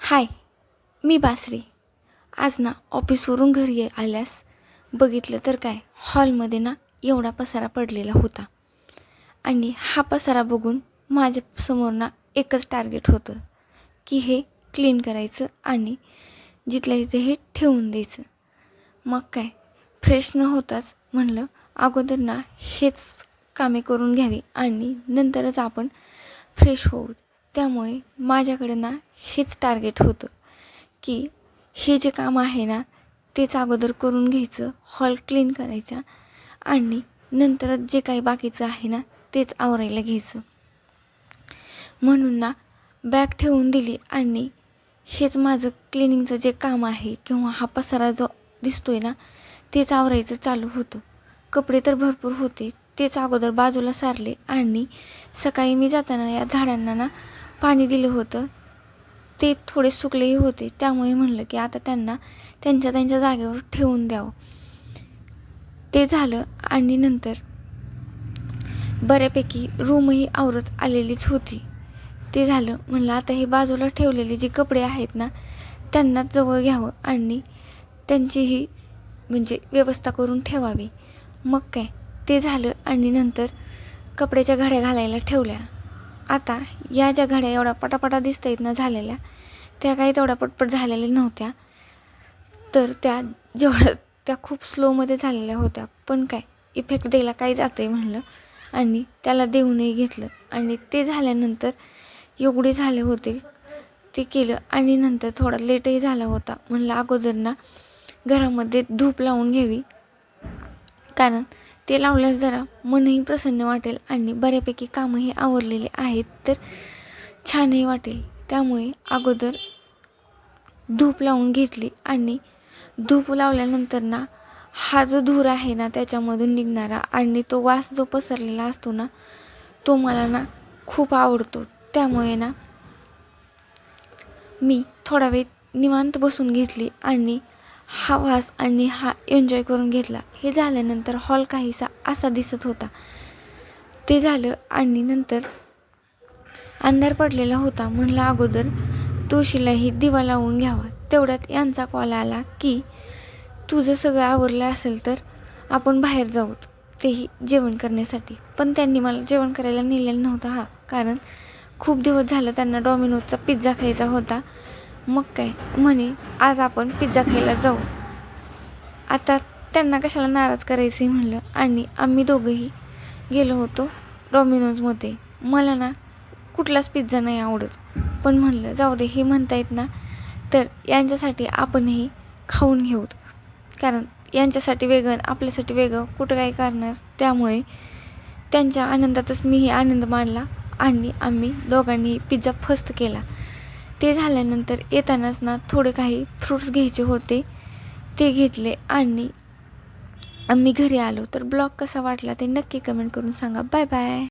हाय मी बासरी. आज ना ऑफिसवरून घरी ये- आल्यास बघितलं तर काय हॉलमध्ये ना एवढा पसारा पडलेला होता. आणि हा पसारा बघून माझ्यासमोर ना एकच टार्गेट होतं की हे क्लीन करायचं आणि जिथल्या तिथे हे ठेवून द्यायचं. मग काय? फ्रेश न होताच म्हणलं अगोदर ना हेच कामे करून घ्यावी आणि नंतरच आपण फ्रेश होऊ. त्यामुळे माझ्याकडे ना हेच टार्गेट होतं की हे जे काम आहे ना तेच अगोदर करून घ्यायचं हॉल क्लीन करायचा आणि नंतरच जे काही बाकीचं आहे ना तेच आवरायला घ्यायचं. म्हणून ना बॅग ठेवून दिली आणि हेच माझं क्लिनिंगचं जे काम आहे किंवा हा पसारा जो दिसतो आहे ना तेच आवरायचं चालू होतं. कपडे तर भरपूर होते तेच अगोदर बाजूला सारले आणि सकाळी मी जाताना या झाडांना ना पाणी दिलं होतं. ते थोडे सुकलेही होते त्यामुळे म्हणलं की आता त्यांना त्यांच्या त्यांच्या जागेवर ठेवून द्यावं. ते झालं आणि नंतर बऱ्यापैकी रूमही आवरत आलेलीच होती. ते झालं. म्हणलं आता हे बाजूला ठेवलेले जे कपडे आहेत ना त्यांना जवळ घ्यावं आणि त्यांचीही म्हणजे व्यवस्था करून ठेवावी. मग काय? ते झालं आणि नंतर कपड्याच्या घड्या घालायला ठेवल्या. आता या ज्या घड्या एवढ्या पटापटा दिसत आहेत ना झालेल्या त्या काही तेवढ्या पटपट झालेल्या नव्हत्या. तर त्या जेवढ्या त्या खूप स्लोमध्ये झालेल्या होत्या. पण काय? इफेक्ट द्यायला काय जातं आहे म्हणलं आणि त्याला देऊनही घेतलं. आणि ते झाल्यानंतर एवढे झाले होते. ते केलं आणि नंतर थोडा लेटही झाला होता. म्हणलं अगोदर ना घरामध्ये धूप लावून घ्यावी. कारण ते लावल्यास जरा मनही प्रसन्न वाटेल आणि बऱ्यापैकी कामंही आवरलेले आहेत तर छानही वाटेल. त्यामुळे अगोदर धूप लावून घेतली आणि धूप लावल्यानंतर ना हा जो धूर आहे ना त्याच्यामधून निघणारा आणि तो वास जो पसरलेला असतो ना तो मला ना खूप आवडतो. त्यामुळे ना मी थोडा वेळ निवांत बसून घेतली आणि हा वास आणि हा एन्जॉय करून घेतला. हे झाल्यानंतर हॉल काहीसा असा दिसत होता. ते झालं आणि नंतर अंधार पडलेला होता म्हणलं अगोदर तुळशीलाही दिवा लावून घ्यावा. तेवढ्यात यांचा कॉल आला की तुझं सगळं आवरलं असेल तर आपण बाहेर जाऊत. तेही जेवण करण्यासाठी. पण त्यांनी मला जेवण करायला नेलेलं नव्हतं हा. कारण खूप दिवस झालं त्यांना डॉमिनोजचा पिझ्झा खायचा होता. मग काय? म्हणे आज आपण पिझ्झा खायला जाऊ. आता त्यांना कशाला नाराज करायचंही म्हणलं. आणि आम्ही दोघंही गेलो होतो डॉमिनोजमध्ये. मला ना कुठलाच पिझ्झा नाही आवडत. पण म्हणलं जाऊ दे हे म्हणतायत ना तर यांच्यासाठी आपणही खाऊन घेऊत. कारण यांच्यासाठी वेगळं आपल्यासाठी वेगळं कुठं काय करणार? त्यामुळे त्यांच्या आनंदातच मीही आनंद मानला आणि आम्ही दोघांनी पिझ्झा फस्त केला. ते झाल्यानंतर येतानाच ना थोडे काही फ्रूट्स घ्यायचे होते. ते घेतले आणि आम्ही घरी आलो. तर ब्लॉग कसा वाटला ते नक्की कमेंट करून सांगा. Bye bye